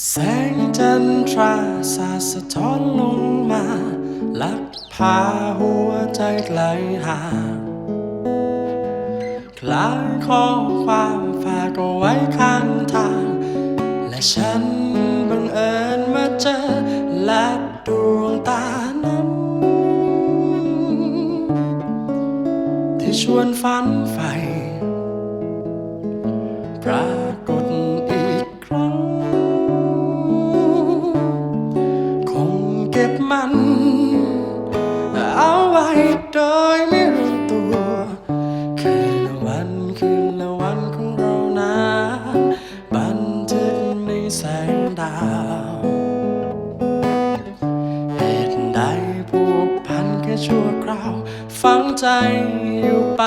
แสงจันทราสาสะท้อนลงมา ลักพาหัวใจไกลห่างคลางข้อความฝากเอาไว้ข้างทาง และฉันบังเอิญมาเจอและดวงตานั้น ที่ชวนฝันใฝ่ คืนและวันของเรานั้นบันทึกในแสงดาว เหตุใดผูกพันแค่ชั่วคราว ฝังใจอยู่ไป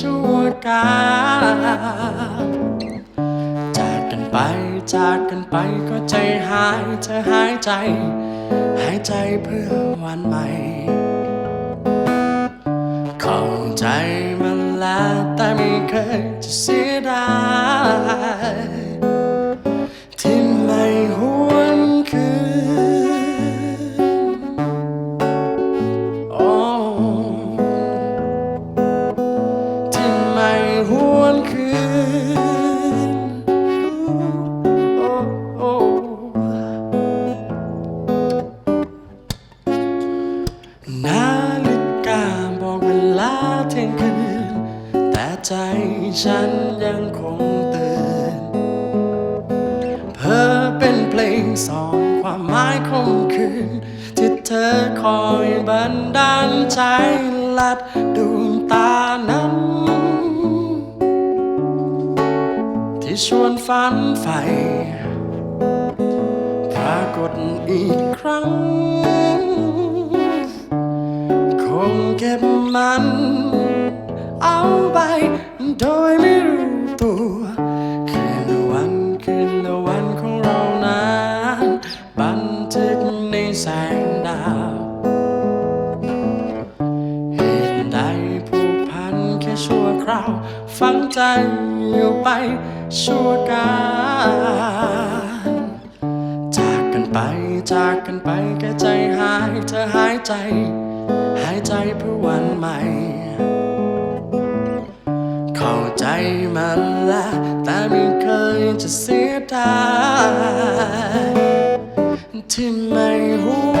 ชั่วกาลจากกันไปจากกันไปก็ใจหายเธอหายใจ หายใจเพื่อวันใหม่ เข้าใจ แต่ไม่ ใจฉันยังคงตื่นเพ้อเป็นเพลงสองความหมายคงคืน ที่เธอคอยบันดาลใจลัดดวงตานั้นที่ชวนฝันใฝ่ปรากฏอีกครั้ง คงเก็บมัน เอาไป โดยไม่รู้ตัวคืนละวันคืนละวันของเรานั้นบันทึกในแสงดาวเหตุใดผูกพันแค่ชั่วคราวฝังใจอยู่ไปชั่วกาลจากกันไปจากกันไปแค่ใจหายเธอหายใจ หายใจเพื่อวันใหม่ มันและแต่ไม่เคยจะเสียดายที่ไม่หู